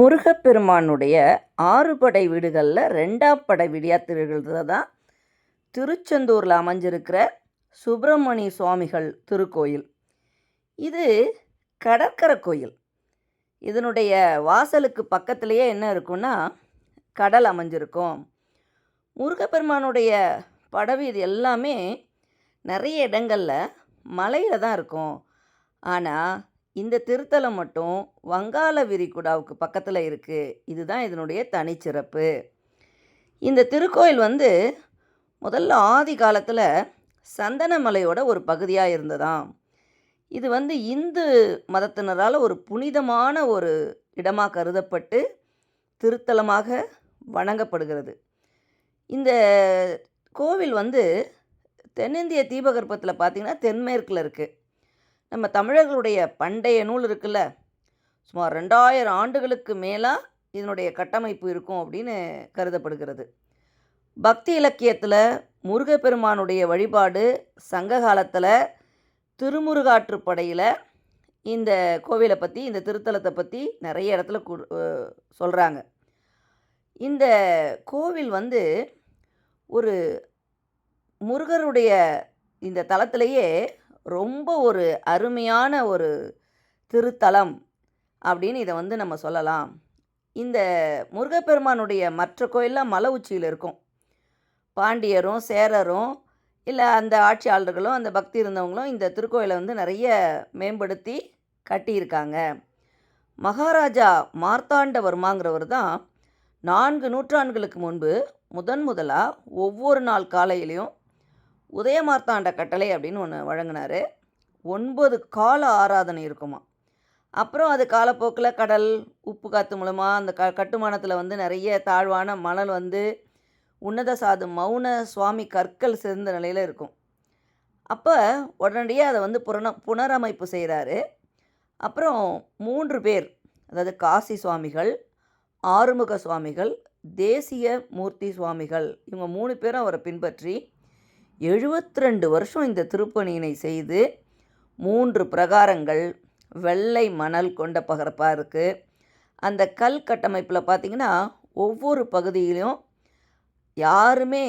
முருகப்பெருமானுடைய ஆறு படை வீடுகளில் ரெண்டாம் படை வீடியாக திகழ்கிறது தான். திருச்செந்தூரில் அமைஞ்சிருக்கிற சுப்பிரமணிய சுவாமிகள் திருக்கோயில். இது கடற்கரை கோயில். இதனுடைய வாசலுக்கு பக்கத்துலேயே என்ன இருக்குன்னா கடல் அமைஞ்சிருக்கும். முருகப்பெருமானுடைய படவீதி எல்லாமே நிறைய இடங்களில் மலையில் தான் இருக்கும். ஆனால் இந்த திருத்தலம் மட்டும் வங்காள விரிகுடாவுக்கு பக்கத்தில் இருக்குது இதுதான் இதனுடைய தனிச்சிறப்பு. இந்த திருக்கோயில் வந்து முதல்ல ஆதி காலத்தில் சந்தனமலையோட ஒரு பகுதியாக இருந்ததாம். இது வந்து இந்து மதத்தினரால் ஒரு புனிதமான ஒரு இடமாக கருதப்பட்டு திருத்தலமாக வணங்கப்படுகிறது. இந்த கோவில் வந்து தென்னிந்திய தீபகற்பத்தில் பார்த்திங்கன்னா தென்மேற்கில் இருக்குது நம்ம தமிழர்களுடைய பண்டைய நூல் இருக்குல்ல? சுமார் ரெண்டாயிரம் ஆண்டுகளுக்கு மேலாக இதனுடைய கட்டமைப்பு இருக்கும் அப்படின்னு கருதப்படுகிறது. பக்தி இலக்கியத்தில் முருகப்பெருமானுடைய வழிபாடு சங்க காலத்தில் திருமுருகாற்றுப்படையில் இந்த கோவிலை பற்றி இந்த திருத்தலத்தை பற்றி நிறைய இடத்துல கு சொல்கிறாங்க இந்த கோவில் வந்து ஒரு முருகருடைய இந்த தளத்திலேயே ரொம்ப ஒரு அருமையான ஒரு திருத்தலம் அப்படின்னு இதை வந்து நம்ம சொல்லலாம். இந்த முருகப்பெருமானுடைய மற்ற கோயிலெலாம் மலை உச்சியில் இருக்கும். பாண்டியரும் சேரரும் இல்லை அந்த ஆட்சியாளர்களும் அந்த பக்தி இருந்தவங்களும் இந்த திருக்கோயிலை வந்து நிறைய மேம்படுத்தி கட்டியிருக்காங்க. மகாராஜா மார்த்தாண்டவர்மாங்கிறவர் தான் நான்கு நூற்றாண்டுகளுக்கு முன்பு முதன் முதலாக ஒவ்வொரு நாள் காலையிலையும் உதயமார்த்தாண்ட கட்டளை அப்படின்னு ஒன்று வழங்கினார். ஒன்பது கால ஆராதனை இருக்குமா. அப்புறம் அது காலப்போக்கில் கடல் உப்பு காற்று மூலமாக அந்த க கட்டுமானத்தில் வந்து நிறைய தாழ்வான மணல் வந்து உன்னத சாது மௌன சுவாமி கற்கள் சிறந்த நிலையில் இருக்கும். அப்போ உடனடியாக அதை வந்து புன புனரமைப்பு செய்கிறாரு அப்புறம் மூன்று பேர் அதாவது காசி சுவாமிகள் ஆறுமுக சுவாமிகள் தேசிய மூர்த்தி சுவாமிகள் இவங்க மூணு பேரும் அவரை பின்பற்றி எழுபத்தி ரெண்டு வருஷம் இந்த திருப்பணியினை செய்து மூன்று பிரகாரங்கள் வெள்ளை மணல் கொண்ட பகரப்பாக இருக்குது அந்த கல் கட்டமைப்பில் பார்த்திங்கன்னா ஒவ்வொரு பகுதியிலும் யாருமே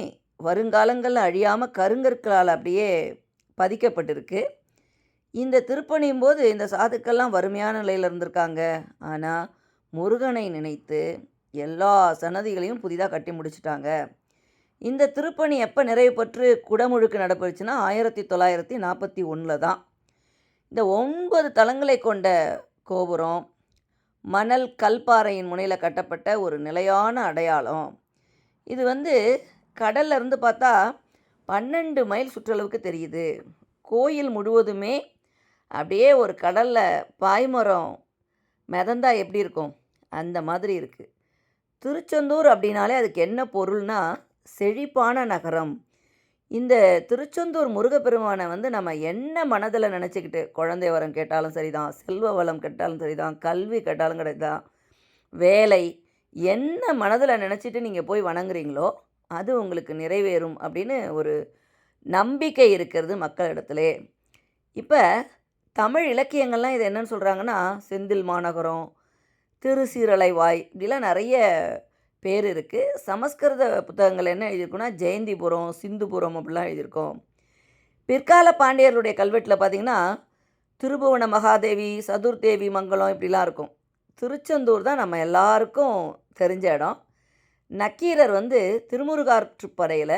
வருங்காலங்களில் அழியாமல் கருங்கற்களால் அப்படியே பதிக்கப்பட்டிருக்கு. இந்த திருப்பணியும் போது இந்த சாதுக்கள்லாம் வறுமையான நிலையில் இருந்திருக்காங்க. ஆனால் முருகனை நினைத்து எல்லா சன்னதிகளையும் புதிதாக கட்டி முடிச்சிட்டாங்க. இந்த திருப்பணி எப்போ நிறைவு பெற்று குடமுழுக்கு நடைபெறுச்சுன்னா ஆயிரத்தி தொள்ளாயிரத்தி நாற்பத்தி ஒன்றில் தான். இந்த ஒன்பது தளங்களை கொண்ட கோபுரம் மணல் கல்பாறையின் முனையில் கட்டப்பட்ட ஒரு நிலையான அடையாளம். இது வந்து கடல்ல இருந்து பார்த்தா பன்னெண்டு மைல் சுற்றளவுக்கு தெரியுது. கோயில் முழுவதுமே அப்படியே ஒரு கடலில் பாய்மரம் மிதந்தா எப்படி இருக்கும்? அந்த மாதிரி இருக்குது திருச்செந்தூர் அப்படின்னாலே அதுக்கு என்ன பொருள்னால் செழிப்பான நகரம். இந்த திருச்செந்தூர் முருகப்பெருமானை வந்து நம்ம என்ன மனதில் நினச்சிக்கிட்டு குழந்தை வரம் கேட்டாலும் சரிதான் செல்வ வளம் கேட்டாலும் சரிதான் கல்வி கேட்டாலும் கிடைதான் வேலை என்ன மனதில் நினச்சிட்டு நீங்கள் போய் வணங்குறீங்களோ அது உங்களுக்கு நிறைவேறும் அப்படின்னு ஒரு நம்பிக்கை இருக்கிறது மக்களிடத்துலே. இப்போ தமிழ் இலக்கியங்கள்லாம் இது என்னன்னு சொல்கிறாங்கன்னா செந்தில் மாநகரம் திருசீரலைவாய் இப்படிலாம் நிறைய பேர் இருக்குது சமஸ்கிருத புத்தகங்கள் என்ன எழுதியிருக்குன்னா ஜெயந்திபுரம் சிந்துபுரம் அப்படிலாம் எழுதியிருக்கோம். பிற்கால பாண்டியர்களுடைய கல்வெட்டில் பார்த்திங்கன்னா திருபுவன மகாதேவி சதுர்தேவி மங்கலம் இப்படிலாம் இருக்கும். திருச்செந்தூர் தான் நம்ம எல்லாருக்கும் தெரிஞ்ச இடம். நக்கீரர் வந்து திருமுருகாற்றுப்படையில்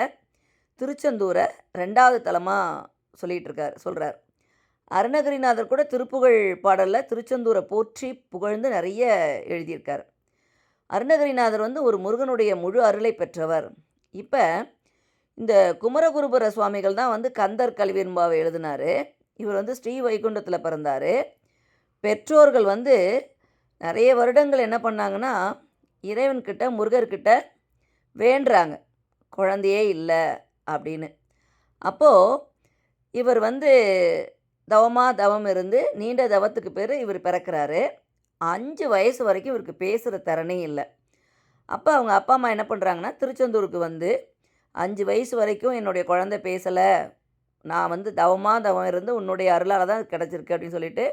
திருச்செந்தூரை ரெண்டாவது தலமாக சொல்லிகிட்டு இருக்கார் சொல்கிறார் அருணகிரிநாதர் கூட திருப்புகழ் பாடலில் திருச்செந்தூரை போற்றி புகழ்ந்து நிறைய எழுதியிருக்கார். அருணகிரிநாதர் வந்து ஒரு முருகனுடைய முழு அருளை பெற்றவர். இப்போ இந்த குமரகுருபுர சுவாமிகள் தான் வந்து கந்தர் கல்வியன்பாவை எழுதினார். இவர் வந்து ஸ்ரீ வைகுண்டத்தில் பிறந்தார். பெற்றோர்கள் வந்து நிறைய வருடங்கள் என்ன பண்ணாங்கன்னா இறைவன்கிட்ட முருகர்கிட்ட வேண்டுறாங்க. குழந்தையே இல்லை அப்படின்னு. அப்போது இவர் வந்து தவமாக தவம் இருந்து நீண்ட தவத்துக்கு பேர் இவர் பிறக்கிறாரு. அஞ்சு வயசு வரைக்கும் இவருக்கு பேசுகிற திறனே இல்லை. அப்போ அவங்க அப்பா அம்மா என்ன பண்ணுறாங்கன்னா திருச்செந்தூருக்கு வந்து அஞ்சு வயசு வரைக்கும் என்னுடைய குழந்தை பேசலை. நான் வந்து தவமாக தவம் இருந்து உன்னுடைய அருளால் தான் கிடச்சிருக்கு அப்படின்னு சொல்லிட்டு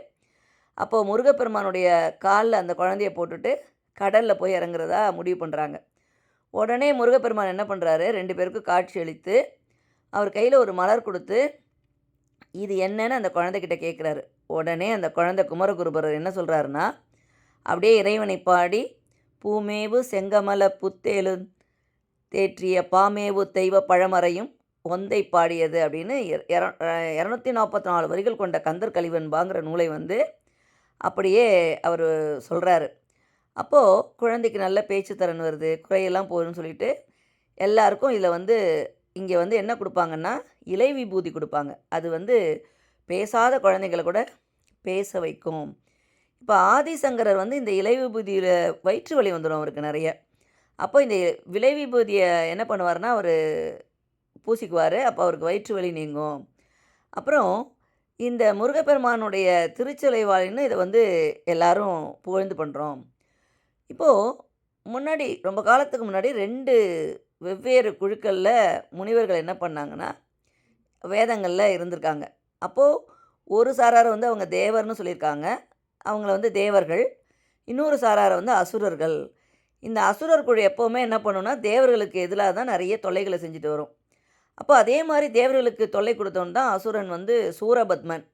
அப்போது முருகப்பெருமானுடைய காலில் அந்த குழந்தைய போட்டுட்டு கடலில் போய் இறங்குறதா முடிவு பண்ணுறாங்க உடனே முருகப்பெருமான் என்ன பண்ணுறாரு ரெண்டு பேருக்கும் காட்சி அளித்து அவர் கையில் ஒரு மலர் கொடுத்து இது என்னன்னு அந்த குழந்தைகிட்ட கேட்குறாரு உடனே அந்த குழந்தை குமரகுருபரர் என்ன சொல்கிறாருன்னா அப்படியே இறைவனை பாடி பூமேவு செங்கமல புத்தேலு தேற்றிய பாமேவு தெய்வ பழமறையும் ஒந்தை பாடியது அப்படின்னு இரநூத்தி நாற்பத்தி நாலு வரிகள் கொண்ட கந்தர் கலிவன்பாங்கிற நூலை வந்து அப்படியே அவர் சொல்கிறாரு அப்போது குழந்தைக்கு நல்ல பேச்சு திறன் வருது குறையெல்லாம் போகுதுன்னு சொல்லிட்டு எல்லாருக்கும் இதில் வந்து இங்கே வந்து என்ன கொடுப்பாங்கன்னா இலை விபூதி கொடுப்பாங்க. அது வந்து பேசாத குழந்தைகளை கூட பேச வைக்கும். இப்போ ஆதிசங்கரர் வந்து இந்த இலை விபூதியில் வயிற்று வலி வந்துடும் அவருக்கு நிறைய. அப்போ இந்த விலை விபூதியை என்ன பண்ணுவார்னா அவர் பூசிக்குவார். அப்போ அவருக்கு வயிற்று வலி நீங்கும். அப்புறம் இந்த முருகப்பெருமானுடைய திருச்சலைவாளின்னு இதை வந்து எல்லாரும் புகழ்ந்து பண்ணுறோம் இப்போது முன்னாடி ரொம்ப காலத்துக்கு முன்னாடி ரெண்டு வெவ்வேறு குழுக்களில் முனிவர்கள் என்ன பண்ணாங்கன்னா வேதங்களில் இருந்திருக்காங்க. அப்போது ஒரு சாரார் வந்து அவங்க தேவர்னு சொல்லியிருக்காங்க. அவங்கள வந்து தேவர்கள் இன்னொரு சாராரை வந்து அசுரர்கள். இந்த அசுரர் குழு எப்போவுமே என்ன பண்ணுன்னா தேவர்களுக்கு எதிராக தான் நிறைய தொல்லைகளை செஞ்சுட்டு வரும். அப்போ அதே மாதிரி தேவர்களுக்கு தொல்லை கொடுத்தவன் தான் அசுரன் வந்து சூரபத்மன்.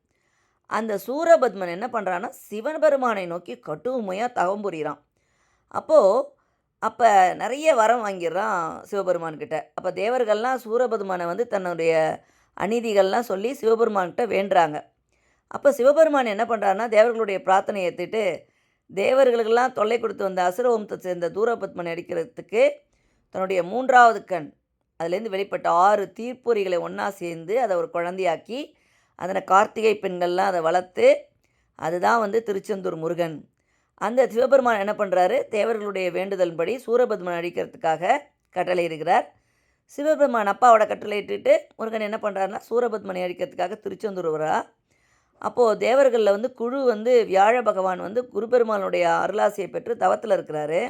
அந்த சூரபத்மன் என்ன பண்ணுறான்னா சிவபெருமானை நோக்கி கட்டுமையாக தவம் புரிகிறான் அப்போது அப்போ நிறைய வரம் வாங்கிடுறான் சிவபெருமான்கிட்ட அப்போ தேவர்கள்லாம் சூரபெருமானை வந்து தன்னுடைய அநீதிகள்லாம் சொல்லி சிவபெருமான்கிட்ட வேண்டுறாங்க. அப்போ சிவபெருமான் என்ன பண்ணுறாருன்னா தேவர்களுடைய பிரார்த்தனை ஏற்றிட்டு தேவர்களுக்கெல்லாம் தொல்லை கொடுத்து வந்த அசுரவம்சத்தை சேர்ந்த தூரபத்மனை அடிக்கிறதுக்கு தன்னுடைய மூன்றாவது கண் அதுலேருந்து வெளிப்பட்ட ஆறு தீர்ப்பொறிகளை ஒன்றா சேர்ந்து அதை ஒரு குழந்தையாக்கி அதில் கார்த்திகை பெண்கள்லாம் அதை வளர்த்து அதுதான் வந்து திருச்செந்தூர் முருகன். அந்த சிவபெருமான் என்ன பண்ணுறாரு தேவர்களுடைய வேண்டுதல்படி சூரபத்மன் அடிக்கிறதுக்காக கட்டளையிடுகிறார் சிவபெருமான் அப்பாவோட கட்டளையிட்டுட்டு முருகன் என்ன பண்ணுறாருன்னா சூரபத்மனை அடிக்கிறதுக்காக திருச்செந்தூர் வரா அப்போது தேவர்களில் வந்து குழு வந்து வியாழ பகவான் வந்து குருபெருமானுடைய அருளாசியை பெற்று தவத்தில் இருக்கிறாரு.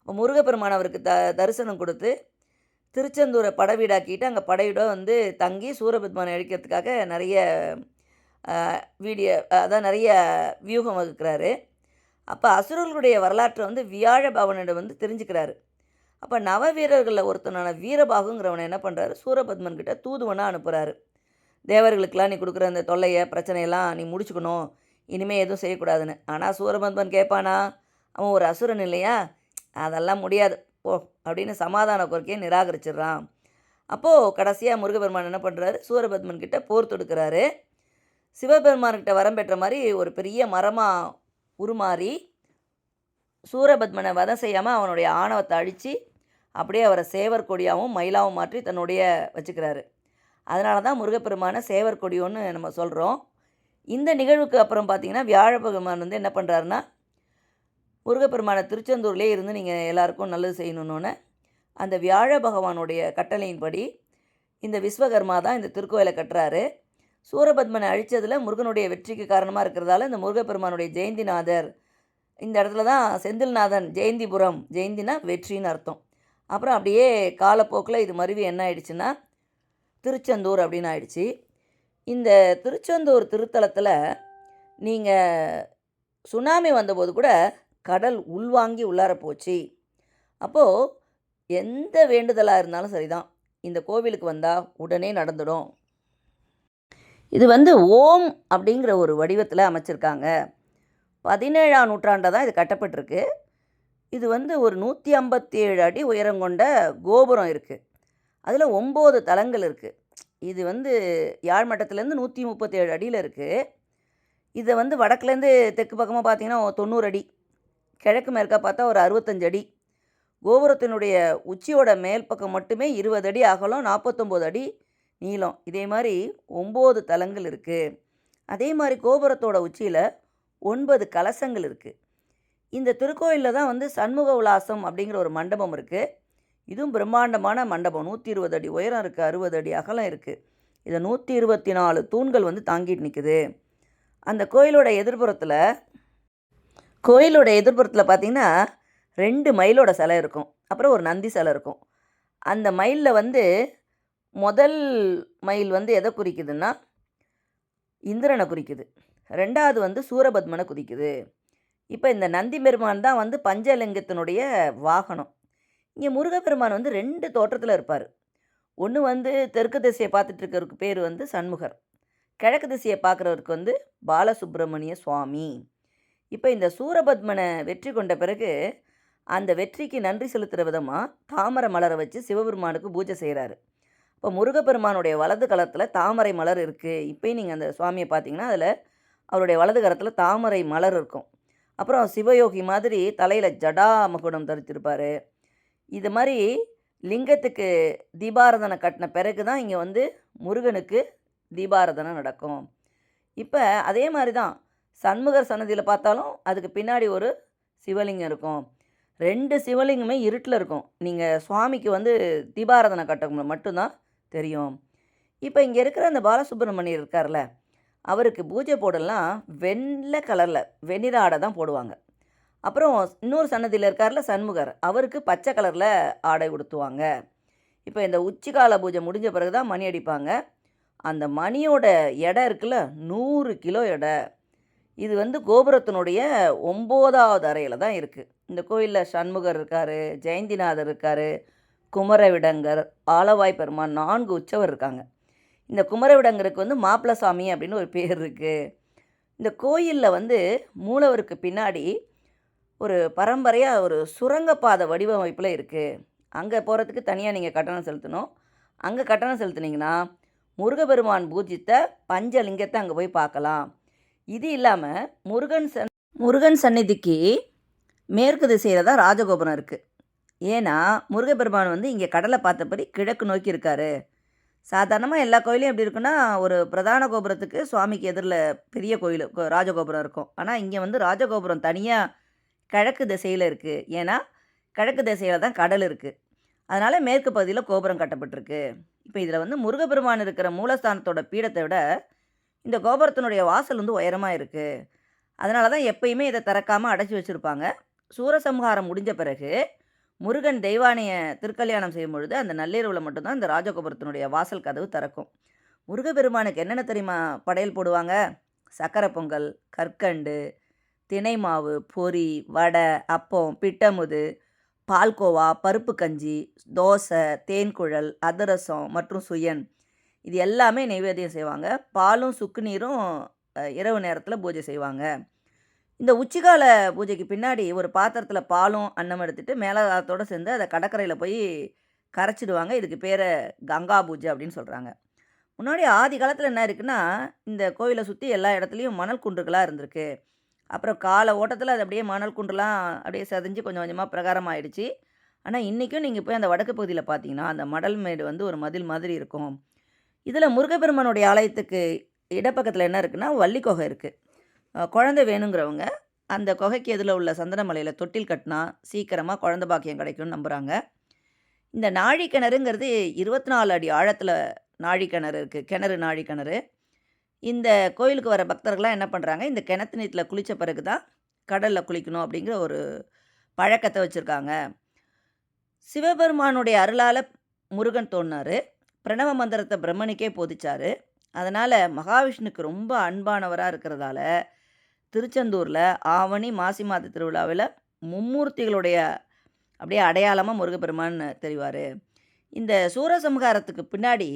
அப்போ முருகப்பெருமான் அவருக்கு த தரிசனம் கொடுத்து திருச்செந்தூரை படவீடாக்கிட்டு அங்கே படையிட வந்து தங்கி சூரபத்மனை அழிக்கிறதுக்காக நிறைய வீடியோ அதான் நிறைய வியூகம் வகுக்கிறாரு. அப்போ அசுரர்களுடைய வரலாற்றை வந்து வியாழ பவனிடம் வந்து தெரிஞ்சுக்கிறாரு. அப்போ நவ வீரர்களில் ஒருத்தனான வீரபாகுங்கிறவனை என்ன பண்ணுறாரு சூரபத்மன் கிட்ட தூதுவனாக அனுப்புகிறாரு தேவர்களுக்கெல்லாம் நீ கொடுக்குற அந்த தொல்லையை பிரச்சனையெல்லாம் நீ முடிச்சுக்கணும். இனிமேல் எதுவும் செய்யக்கூடாதுன்னு. ஆனால் சூரபத்மன் கேட்பானா அவன் ஒரு அசுரன் இல்லையா? அதெல்லாம் முடியாது. ஓ அப்படின்னு சமாதான கோரிக்கையை நிராகரிச்சிடுறான். அப்போது கடைசியாக முருகபெருமான் என்ன பண்ணுறாரு சூரபத்மன் கிட்ட போர் தொடுக்கிறாரு. சிவபெருமான்கிட்ட வரம் பெற்ற மாதிரி ஒரு பெரிய மரமாக உருமாறி சூரபத்மனை வதம் செய்யாமல் அவனுடைய ஆணவத்தை அழித்து அப்படியே அவரை சேவர் கொடியாகவும் மயிலாகவும் மாற்றி தன்னுடைய வச்சுக்கிறாரு. அதனால தான் முருகப்பெருமான சேவர் கொடியோன்னு நம்ம சொல்கிறோம் இந்த நிகழ்வுக்கு அப்புறம் பார்த்திங்கன்னா வியாழ பகவான் வந்து என்ன பண்ணுறாருன்னா முருகப்பெருமான திருச்செந்தூர்லேயே இருந்து நீங்கள் எல்லாருக்கும் நல்லது செய்யணுன்னொன்னே அந்த வியாழ பகவானுடைய கட்டளையின்படி இந்த விஸ்வகர்மா தான் இந்த திருக்கோயிலை கட்டுறாரு. சூரபத்மனை அழித்ததில் முருகனுடைய வெற்றிக்கு காரணமாக இருக்கிறதால இந்த முருகப்பெருமானுடைய ஜெயந்திநாதர் இந்த இடத்துல தான் செந்தில்நாதன் ஜெயந்திபுரம் ஜெயந்தினா வெற்றின்னு அர்த்தம். அப்புறம் அப்படியே காலப்போக்கில் இது மருவி என்ன ஆயிடுச்சுன்னா திருச்செந்தூர் அப்படின்னு ஆயிடுச்சு. இந்த திருச்செந்தூர் திருத்தலத்தில் நீங்கள் சுனாமி வந்தபோது கூட கடல் உள்வாங்கி உள்ளார போச்சு. அப்போது எந்த வேண்டுதலாக இருந்தாலும் சரிதான். இந்த கோவிலுக்கு வந்தால் உடனே நடந்துடும். இது வந்து ஓம் அப்படிங்கிற ஒரு வடிவத்தில் அமைச்சிருக்காங்க. பதினேழாம் நூற்றாண்டில் தான் இது கட்டப்பட்டிருக்கு. இது வந்து ஒரு நூற்றி ஐம்பத்தி ஏழு அடி உயரம் கொண்ட கோபுரம் இருக்குது அதில் ஒம்பது தலங்கள் இருக்குது இது வந்து யாழ் மட்டத்துலேருந்து நூற்றி முப்பத்தேழு அடியில் இருக்குது இதை வந்து வடக்குலேருந்து தெற்கு பக்கமாக பார்த்தீங்கன்னா தொண்ணூறு அடி கிழக்கு மேற்கா பார்த்தா ஒரு அறுபத்தஞ்சு அடி. கோபுரத்தினுடைய உச்சியோட மேல் பக்கம் மட்டுமே இருபது அடி அகலம் நாற்பத்தொம்போது அடி நீளம். இதே மாதிரி ஒம்பது தலங்கள் இருக்குது அதே மாதிரி கோபுரத்தோட உச்சியில் ஒன்பது கலசங்கள் இருக்குது இந்த திருக்கோயிலில் தான் வந்து சண்முக உலாசம் அப்படிங்கிற ஒரு மண்டபம் இருக்குது இதுவும் பிரம்மாண்டமான மண்டபம். நூற்றி இருபது அடி உயரம் இருக்குது அறுபது அடி அகலம் இருக்குது இதை நூற்றி இருபத்தி நாலு தூண்கள் வந்து தாங்கிட்டு நிற்குது அந்த கோயிலோட எதிர்ப்புறத்தில் கோயிலோட எதிர்ப்புறத்தில் பார்த்திங்கன்னா ரெண்டு மயிலோட சிலை இருக்கும். அப்புறம் ஒரு நந்தி சிலை இருக்கும். அந்த மயிலில் வந்து முதல் மயில் வந்து எதை குறிக்குதுன்னா இந்திரனை குறிக்குது. ரெண்டாவது வந்து சூரபத்மனை குறிக்குது. இப்போ இந்த நந்தி பெருமான் தான் வந்து பஞ்சலிங்கத்தினுடைய வாகனம். இங்கே முருகப்பெருமான் வந்து ரெண்டு தோற்றத்தில் இருப்பார் ஒன்று வந்து தெற்கு திசையை பார்த்துட்டு இருக்கிறவருக்கு பேர் வந்து சண்முகர். கிழக்கு திசையை பார்க்குறவருக்கு வந்து பாலசுப்பிரமணிய சுவாமி. இப்போ இந்த சூரபத்மனை வெற்றி கொண்ட பிறகு, அந்த வெற்றிக்கு நன்றி செலுத்துகிற விதமாக தாமரை மலரை வச்சு சிவபெருமானுக்கு பூஜை செய்கிறாரு இப்போ முருகப்பெருமானுடைய வலது கலத்தில் தாமரை மலர் இருக்குது இப்போயும் நீங்கள் அந்த சுவாமியை பார்த்தீங்கன்னா, அதில் அவருடைய வலது கலத்தில் தாமரை மலர் இருக்கும். அப்புறம் சிவயோகி மாதிரி தலையில் ஜடா மகுடம் தரித்திருப்பார் இது மாதிரி லிங்கத்துக்கு தீபாராதனை கட்டின பிறகு தான் இங்கே வந்து முருகனுக்கு தீபாரதனை நடக்கும். இப்போ அதே மாதிரி தான் சண்முகர் சன்னதியில் பார்த்தாலும், அதுக்கு பின்னாடி ஒரு சிவலிங்கம் இருக்கும். ரெண்டு சிவலிங்கமே இருட்டில் இருக்கும். நீங்கள் சுவாமிக்கு வந்து தீபாராதனை கட்டும்போது மட்டும் தான் தெரியும். இப்போ இங்கே இருக்கிற அந்த பாலசுப்ரமணியர் இருக்கார்ல, அவருக்கு பூஜை போடலாம் வெள்ளை கலரில் வெண்ணிற ஆடை தான் போடுவாங்க. அப்புறம் இன்னொரு சன்னதியில் இருக்கார்ல சண்முகர், அவருக்கு பச்சை கலரில் ஆடை உடுத்துவாங்க. இப்போ இந்த உச்சிகால பூஜை முடிஞ்ச பிறகு தான் மணி அடிப்பாங்க. அந்த மணியோட எடை இருக்குல்ல, நூறு கிலோ எடை. இது வந்து கோபுரத்தினுடைய ஒம்போதாவது அறையில் தான் இருக்குது இந்த கோயிலில் சண்முகர் இருக்கார் ஜெயந்திநாதர் இருக்கார் குமரவிடங்கர், ஆலவாய் பெருமான் நான்கு உற்சவர் இருக்காங்க. இந்த குமரவிடங்கருக்கு வந்து மாப்பிள சாமி அப்படின்னு ஒரு பேர் இருக்குது இந்த கோயிலில் வந்து மூலவருக்கு பின்னாடி ஒரு பரம்பரையாக ஒரு சுரங்கப்பாதை வடிவமைப்பில் இருக்குது அங்கே போகிறதுக்கு தனியாக நீங்கள் கட்டணம் செலுத்தணும். அங்கே கட்டணம் செலுத்துனீங்கன்னா, முருகபெருமான் பூஜித்த பஞ்சலிங்கத்தை அங்கே போய் பார்க்கலாம். இது இல்லாமல் முருகன் சன் முருகன் சந்நிதிக்கு மேற்கு திசையில் தான் ராஜகோபுரம் இருக்குது ஏன்னா, முருகப்பெருமான் வந்து இங்கே கடலை பார்த்தபடி கிழக்கு நோக்கி இருக்காரு. சாதாரணமாக எல்லா கோயிலையும் எப்படி இருக்குன்னா, ஒரு பிரதான கோபுரத்துக்கு சுவாமிக்கு எதிரில் பெரிய கோயில் ராஜகோபுரம் இருக்கும். ஆனால் இங்கே வந்து ராஜகோபுரம் தனியாக கிழக்கு திசையில் இருக்குது ஏன்னா, கிழக்கு திசையில் தான் கடல் இருக்குது அதனால் மேற்கு பகுதியில் கோபுரம் கட்டப்பட்டிருக்கு. இப்போ இதில் வந்து முருகப்பெருமான் இருக்கிற மூலஸ்தானத்தோட பீடத்தை விட, இந்த கோபுரத்தினுடைய வாசல் வந்து உயரமாக இருக்குது அதனால தான் எப்பயுமே இதை திறக்காமல் அடைச்சி வச்சுருப்பாங்க சூரசம்ஹாரம் முடிஞ்ச பிறகு, முருகன் தெய்வானைய திருக்கல்யாணம் செய்யும் பொழுது அந்த நள்ளிரவில் மட்டும்தான் இந்த ராஜகோபுரத்தினுடைய வாசல் கதவு திறக்கும். முருகப்பெருமானுக்கு என்னென்ன தெரியுமா படையல் போடுவாங்க? சக்கரை பொங்கல், கற்கண்டு, தினை மாவு, பொரி, வடை, அப்பம், பிட்டமுது, பால்கோவா, பருப்பு கஞ்சி, தோசை, தேன்குழல், அதிரசம் மற்றும் சுயன். இது எல்லாமே நைவேத்தியம் செய்வாங்க. பாலும், சுக்கு நீரும் இரவு நேரத்தில் பூஜை செய்வாங்க. இந்த உச்சிகால பூஜைக்கு பின்னாடி ஒரு பாத்திரத்தில் பாலும், அன்னம் எடுத்துகிட்டு மேலகாலத்தோடு சேர்ந்து அதை கடற்கரையில் போய் கரைச்சிடுவாங்க. இதுக்கு பேரை கங்கா பூஜை அப்படின்னு சொல்கிறாங்க முன்னாடி ஆதி காலத்தில் என்ன இருக்குன்னா, இந்த கோவிலை சுற்றி எல்லா இடத்துலையும் மணல் குன்றுகளாக இருந்திருக்கு. அப்புறம் கால ஓட்டத்தில் அது அப்படியே மணல் குண்டுலாம் அப்படியே செதஞ்சு கொஞ்சம் கொஞ்சமாக பிரகாரம் ஆயிடுச்சு. ஆனால் இன்றைக்கும் நீங்கள் போய் அந்த வடக்கு பகுதியில் பார்த்தீங்கன்னா, அந்த மடல் மேடு வந்து ஒரு மதில் மாதிரி இருக்கும். இதில் முருகப்பெருமானுடைய ஆலயத்துக்கு இடப்பக்கத்தில் என்ன இருக்குன்னா, வள்ளி குகை இருக்குது குழந்தை வேணுங்கிறவங்க, அந்த குகைக்கு எதில் உள்ள சந்தனமலையில் தொட்டில் கட்டினா, சீக்கிரமாக குழந்த பாக்கியம் கிடைக்கும்னு நம்புகிறாங்க இந்த நாழி கிணறுங்கிறது 24 அடி ஆழத்தில் நாழி கிணறு இருக்குது கிணறு நாழி கிணறு. இந்த கோயிலுக்கு வர பக்தர்கள்லாம் என்ன பண்ணுறாங்க இந்த கிணத்து நீத்தில் குளித்த பிறகு தான் கடலில் குளிக்கணும் அப்படிங்கிற ஒரு பழக்கத்தை வச்சுருக்காங்க. சிவபெருமானுடைய அருளால் முருகன் தோணுனாரு. பிரணவ மந்திரத்தை பிரம்மனுக்கே போதிச்சார். அதனால் மகாவிஷ்ணுக்கு ரொம்ப அன்பானவராக இருக்கிறதால, திருச்செந்தூரில் ஆவணி, மாசி மாத திருவிழாவில் மும்மூர்த்திகளுடைய அப்படியே அடையாளமாக முருகப்பெருமான் தெரிவார். இந்த சூரசம்ஹாரத்துக்கு பின்னாடி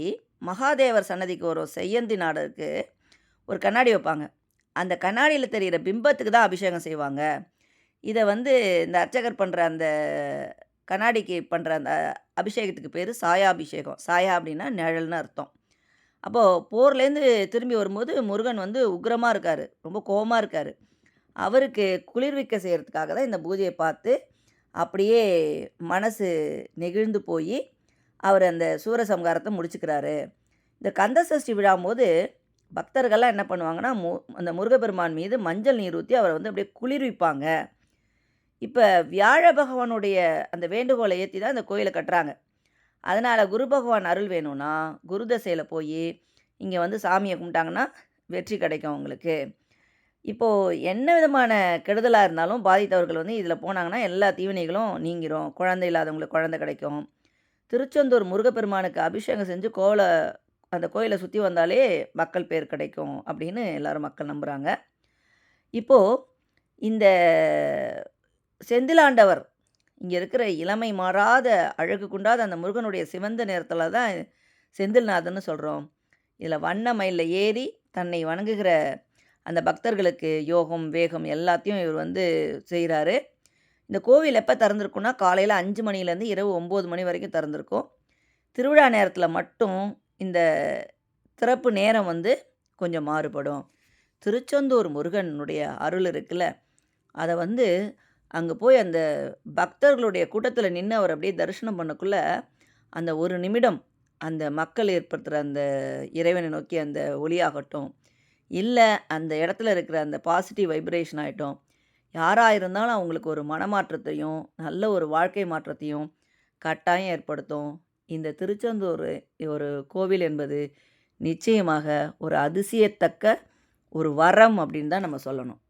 மகாதேவர் சன்னதிக்கு வரும் செய்யந்தி நாடருக்கு ஒரு கண்ணாடி வைப்பாங்க. அந்த கண்ணாடியில் தெரிகிற பிம்பத்துக்கு தான் அபிஷேகம் செய்வாங்க. இதை வந்து இந்த அர்ச்சகர் பண்ணுற அந்த கண்ணாடிக்கு பண்ணுற அந்த அபிஷேகத்துக்கு பேர் சாயா அபிஷேகம் சாயா அப்படின்னா நிழல்னு அர்த்தம். அப்போது போர்லேருந்து திரும்பி வரும்போது முருகன் வந்து உக்ரமாக இருக்கார் ரொம்ப கோபமாக இருக்கார் அவருக்கு குளிர்விக்க செய்கிறதுக்காக தான் இந்த பூஜையை பார்த்து, அப்படியே மனசு நெகிழ்ந்து போய் அவர் அந்த சூரசம்காரத்தை முடிச்சுக்கிறாரு. இந்த கந்தசஷ்டி விழாம்போது, பக்தர்கள்லாம் என்ன பண்ணுவாங்கன்னா, மு அந்த முருகப்பெருமான் மீது மஞ்சள் நீர் ஊற்றி அவரை வந்து அப்படியே குளிர்விப்பாங்க. இப்போ வியாழ பகவானுடைய அந்த வேண்டுகோளை ஏற்றி தான் இந்த கோயிலை கட்டுறாங்க. அதனால் குரு பகவான் அருள் வேணும்னா, குரு போய் இங்கே வந்து சாமியை கும்பிட்டாங்கன்னா, வெற்றி கிடைக்கும் அவங்களுக்கு. இப்போது என்ன விதமான கெடுதலாக இருந்தாலும் பாதித்தவர்கள் வந்து இதில் போனாங்கன்னா, எல்லா தீவினைகளும் நீங்கிரும். குழந்தை இல்லாதவங்களுக்கு குழந்தை கிடைக்கும். திருச்செந்தூர் முருகப்பெருமானுக்கு அபிஷேகம் செஞ்சு கோவிலை அந்த கோயிலை சுற்றி வந்தாலே மக்கள் பேர் கிடைக்கும் அப்படின்னு எல்லாரும் மக்கள் நம்புகிறாங்க இப்போது இந்த செந்திலாண்டவர் இங்கே இருக்கிற இளமை மாறாத அழகு குண்டாத அந்த முருகனுடைய சிவந்த நேரத்தில் தான் செந்தில்நாதன்னு சொல்கிறோம் இதில் வண்ண மயிலில் ஏறி தன்னை வணங்குகிற அந்த பக்தர்களுக்கு யோகம், வேகம் எல்லாத்தையும் இவர் வந்து செய்கிறாரு இந்த கோவில் எப்போ திறந்துருக்குன்னா காலையில் அஞ்சு மணிலேருந்து இரவு ஒம்பது மணி வரைக்கும் திறந்துருக்கும் திருவிழா நேரத்தில் மட்டும் இந்த திறப்பு நேரம் வந்து கொஞ்சம் மாறுபடும். திருச்செந்தூர் முருகனுடைய அருள் இருக்குல்ல, அதை வந்து அங்கே போய் அந்த பக்தர்களுடைய கூட்டத்தில் நின்று அவர் அப்படியே தரிசனம் பண்ணக்குள்ள, அந்த ஒரு நிமிடம் அந்த மக்கள் ஏற்படுத்துகிற அந்த இறைவனை நோக்கி அந்த ஒளியாகட்டும், இல்லை அந்த இடத்துல இருக்கிற அந்த பாசிட்டிவ் வைப்ரேஷன் ஆகட்டும், யாராக இருந்தாலும் அவங்களுக்கு ஒரு மனமாற்றத்தையும், நல்ல ஒரு வாழ்க்கை மாற்றத்தையும் கட்டாயம் ஏற்படுத்தும். இந்த திருச்செந்தூர் ஒரு கோவில் என்பது நிச்சயமாக ஒரு அதிசயத்தக்க ஒரு வரம் அப்படின்னு தான் நம்ம சொல்லணும்.